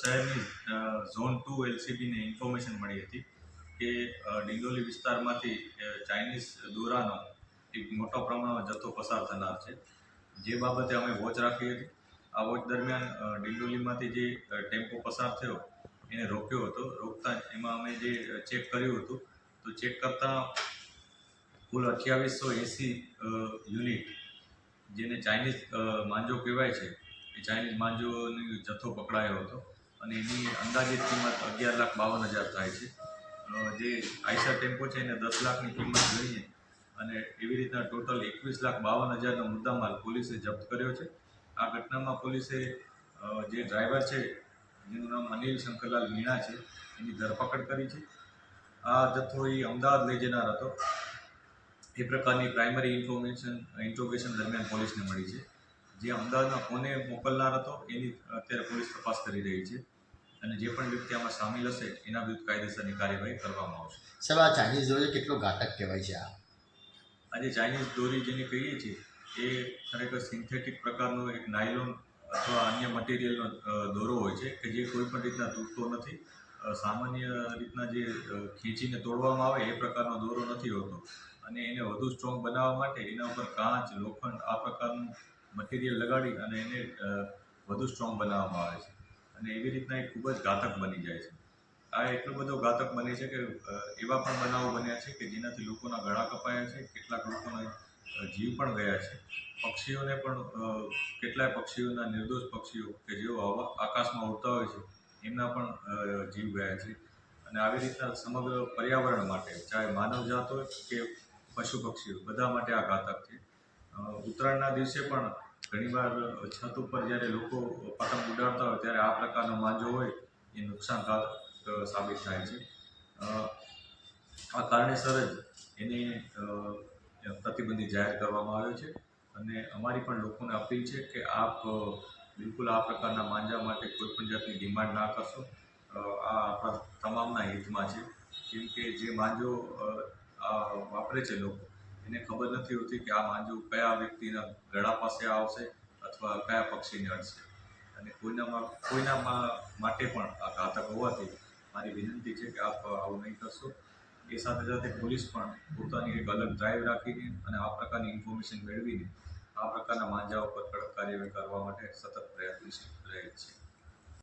શહેરની zone two એલસીબીને information મળી હતી કે ડિંડોલી વિસ્તારમાંથી ચાઇનીઝ દોરાનો એક મોટો પ્રમાણમાં જથ્થો પસાર થનાર છે. જે બાબતે અમે વોચ રાખી હતી. આ વોચ દરમિયાન ડિંડોલીમાંથી જે ટેમ્પો પસાર થયો, એને રોક્યો હતો. રોકતા એમાં અમે જે ચેક કર્યું હતું, તો ચેક કરતાં કુલ અઠ્યાવીસો એંસી યુનિટ, જેને ચાઇનીઝ માંજો કહેવાય છે, એ ચાઇનીઝ માંજોની જથ્થો પકડાયો હતો. અને એની અંદાજિત કિંમત અગિયાર લાખ બાવન હજાર થાય છે. જે આઈસર ટેમ્પો છે એને દસ લાખની કિંમત ગણીએ અને એવી રીતના ટોટલ એકવીસ લાખ બાવન હજારનો મુદ્દામાલ પોલીસે જપ્ત કર્યો છે. આ ઘટનામાં પોલીસે જે ડ્રાઈવર છે, જેનું નામ અનિલ શંકરલાલ મીણા છે, એની ધરપકડ કરી છે. આ જથ્થો એ અમદાવાદ લઈ જનાર હતો. એ પ્રકારની પ્રાઇમરી ઇન્ફોર્મેશન, ઇન્ટ્રોગેશન દરમિયાન પોલીસને મળી છે. જે અમદાવાદમાં કોને મોકલનાર હતો એની અત્યારે પોલીસ તપાસ કરી રહી છે. અને જે પણ વ્યક્તિ આમાં સામેલ હશે એના વિરુદ્ધ કાયદેસરની કાર્યવાહી કરવામાં આવશે. સાહેબ આ ચાઇનીઝ દોરી કેટલો ઘાતક કહેવાય છે આ? આજે ચાઇનીઝ દોરી જેને કહીએ છીએ એ ખરેખર સિન્થેટિક પ્રકારનો એક નાયલોન અથવા અન્ય મટીરિયલનો દોરો હોય છે કે જે કોઈ પણ રીતના તૂટતો નથી. સામાન્ય રીતના જે ખેંચીને તોડવામાં આવે એ પ્રકારનો દોરો નથી હોતો. અને એને વધુ સ્ટ્રોંગ બનાવવા માટે એના ઉપર કાચ લોખંડ આ પ્રકારનું મટીરિયલ લગાડી અને એને વધુ સ્ટ્રોંગ બનાવવામાં આવે છે. અને એવી રીતના એ ખૂબ જ ઘાતક બની જાય છે. આ એટલો બધો ઘાતક બને છે કે એવા પણ બનાવો બન્યા છે કે જેનાથી લોકોના ગળા કપાયા છે, કેટલાક લોકોના જીવ પણ ગયા છે. પક્ષીઓને પણ કેટલાય પક્ષીઓના નિર્દોષ પક્ષીઓ કે જેઓ હવા, આકાશમાં ઉડતા હોય છે, એમના પણ જીવ ગયા છે. અને આવી રીતના સમગ્ર પર્યાવરણ માટે, ચાહે માનવજાત હોય કે પશુ પક્ષીઓ, બધા માટે આ ઘાતક છે. ઉત્તરાયણના દિવસે પણ ઘણીવાર છત ઉપર જ્યારે લોકો પતંગ ઉડાડતા હોય ત્યારે આ પ્રકારનો માંજો હોય એ નુકસાનકારક સાબિત થાય છે. આ કારણેસર જ એને પ્રતિબંધિત જાહેર કરવામાં આવ્યો છે અને અમારી પણ લોકોને અપીલ છે કે આપ બિલકુલ આ પ્રકારના માંજા માટે કોઈપણ જાતની ડિમાન્ડ ના કરશો. આ આપણા તમામના હિતમાં છે. કેમ કે જે માંજો વાપરે છે લોકો એને ખબર નથી હોતી કે આ માંજુ કયા વ્યક્તિના ગળા પાસે આવશે અથવા કયા પક્ષીને અડશે અને કોઈનામાં કોઈનામાં માટે પણ આ ઘાતક હોવાથી મારી વિનંતી છે કે આપ આવું નહીં કરશો. એ સાથે સાથે પોલીસ પણ પોતાની એક અલગ ડ્રાઈવ રાખીને અને આ પ્રકારની ઇન્ફોર્મેશન મેળવીને આ પ્રકારના માંજા ઉપર કડક કાર્યવાહી કરવા માટે સતત પ્રયત્નશીલ રહે છે.